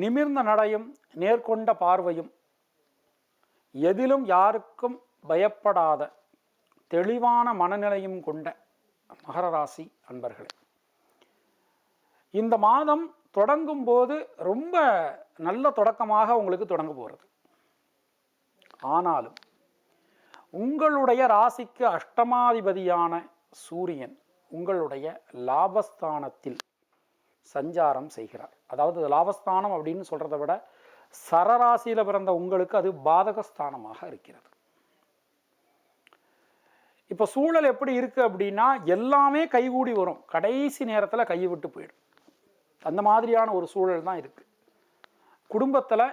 நிமிர்ந்த நடையும் நேர்கொண்ட பார்வையும் எதிலும் யாருக்கும் பயப்படாத தெளிவான மனநிலையும் கொண்ட மகர ராசி அன்பர்களே. இந்த மாதம் தொடங்கும் போது ரொம்ப நல்ல தொடக்கமாக உங்களுக்கு தொடங்க போகிறது ஆனாலும் உங்களுடைய ராசிக்கு அஷ்டமாதிபதியான சூரியன் உங்களுடைய லாபஸ்தானத்தில் சஞ்சாரம் செய்கிறார். அதாவது லாபஸ்தானம் அப்படின்னு சொல்கிறத விட சரராசியில் பிறந்த உங்களுக்கு அது பாதகஸ்தானமாக இருக்கிறது. இப்போ சூழல் எப்படி இருக்குது அப்படின்னா எல்லாமே கைகூடி வரும். கடைசி நேரத்தில் கைவிட்டு விட்டு போயிடும். அந்த மாதிரியான ஒரு சூழல் தான் இருக்குது குடும்பத்தில்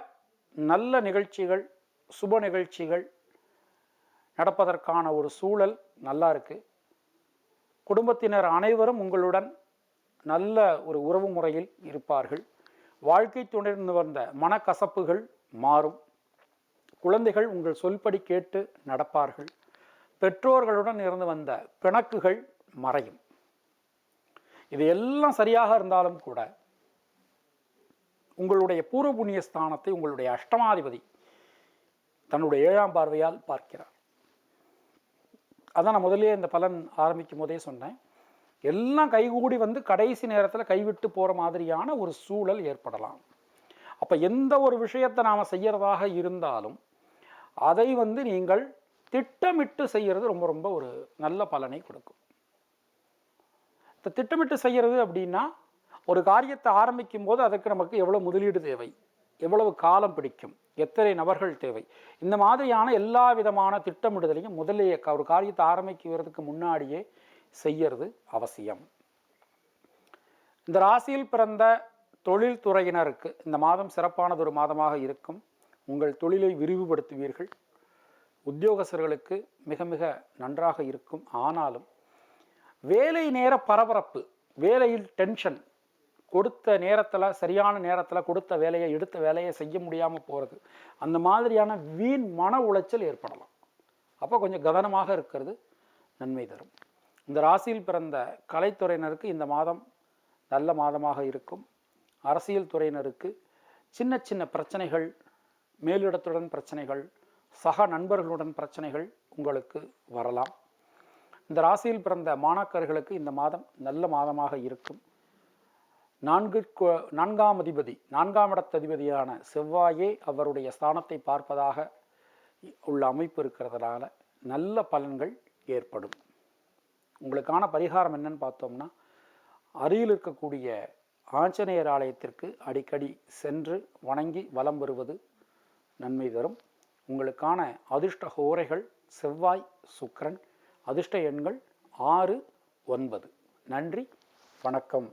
நல்ல நிகழ்ச்சிகள் சுப நிகழ்ச்சிகள் நடப்பதற்கான ஒரு சூழல் நல்லா இருக்குது குடும்பத்தினர் அனைவரும் உங்களுடன் நல்ல ஒரு உறவு முறையில் இருப்பார்கள். வாழ்க்கை துணைந்து வந்த மனக்கசப்புகள் மாறும். குழந்தைகள் உங்கள் சொல்படி கேட்டு நடப்பார்கள். பெற்றோர்களுடன் இருந்து வந்த பிணக்குகள் மறையும். இது எல்லாம் சரியாக இருந்தாலும் கூட உங்களுடைய பூர்வ புண்ணிய ஸ்தானத்தை உங்களுடைய அஷ்டமாதிபதி தன்னுடைய ஏழாம் பார்வையால் பார்க்கிறார். அதான் நான் முதலே இந்த பலன் ஆரம்பிக்கும் போதே சொன்னேன். எல்லாம் கைகூடி வந்து கடைசி நேரத்தில் கைவிட்டு போகிற மாதிரியான ஒரு சூழல் ஏற்படலாம். அப்போ எந்த ஒரு விஷயத்தை நாம் செய்யறதாக இருந்தாலும் அதை வந்து நீங்கள் திட்டமிட்டு செய்கிறது ரொம்ப ரொம்ப ஒரு நல்ல பலனை கொடுக்கும். இந்த திட்டமிட்டு செய்கிறது அப்படின்னா ஒரு காரியத்தை ஆரம்பிக்கும் போது அதுக்கு நமக்கு எவ்வளோ முதலீடு தேவை எவ்வளவு காலம் பிடிக்கும் எத்தனை நபர்கள் தேவை இந்த மாதிரியான எல்லா விதமான திட்டமிடுதலையும் முதலே ஒரு காரியத்தை ஆரம்பிக்கிறதுக்கு முன்னாடியே செய்யறது அவசியம். இந்த ராசியில் பிறந்த தொழில் துறையினருக்கு இந்த மாதம் சிறப்பானது ஒரு மாதமாக இருக்கும். உங்கள் தொழிலை விரிவுபடுத்துவீர்கள். உத்தியோகஸ்தர்களுக்கு மிக மிக நன்றாக இருக்கும். ஆனாலும் வேலை நேர பரபரப்பு வேலையில் டென்ஷன் கொடுத்த நேரத்தில் சரியான நேரத்தில் கொடுத்த வேலையை எடுத்த வேலையை செய்ய முடியாமல் போகிறது அந்த மாதிரியான வீண் மன உளைச்சல் ஏற்படலாம். அப்போ கொஞ்சம் கவனமாக இருக்கிறது நன்மை தரும். இந்த ராசியில் பிறந்த கலைத்துறையினருக்கு இந்த மாதம் நல்ல மாதமாக இருக்கும். அரசியல் துறையினருக்கு சின்ன சின்ன பிரச்சனைகள் மேலிடத்துடன் பிரச்சனைகள் சக நண்பர்களுடன் பிரச்சனைகள் உங்களுக்கு வரலாம். இந்த ராசியில் பிறந்த மாணாக்கர்களுக்கு இந்த மாதம் நல்ல மாதமாக இருக்கும். நான்கு நான்காம் அதிபதி நான்காம் இடத்ததிபதியான செவ்வாயே அவருடைய ஸ்தானத்தை பார்ப்பதாக உள்ள அமைப்பு இருக்கிறதுனால நல்ல பலன்கள் ஏற்படும். உங்களுக்கான பரிகாரம் என்னன்னு பார்த்தோம்னா அருகில் இருக்கக்கூடிய ஆஞ்சநேயர் ஆலயத்திற்கு அடிக்கடி சென்று வணங்கி வலம் வருவது நன்மை தரும். உங்களுக்கான அதிர்ஷ்ட ஹோரைகள் செவ்வாய் சுக்கரன் அதிர்ஷ்ட எண்கள் ஆறு ஒன்பது. நன்றி வணக்கம்.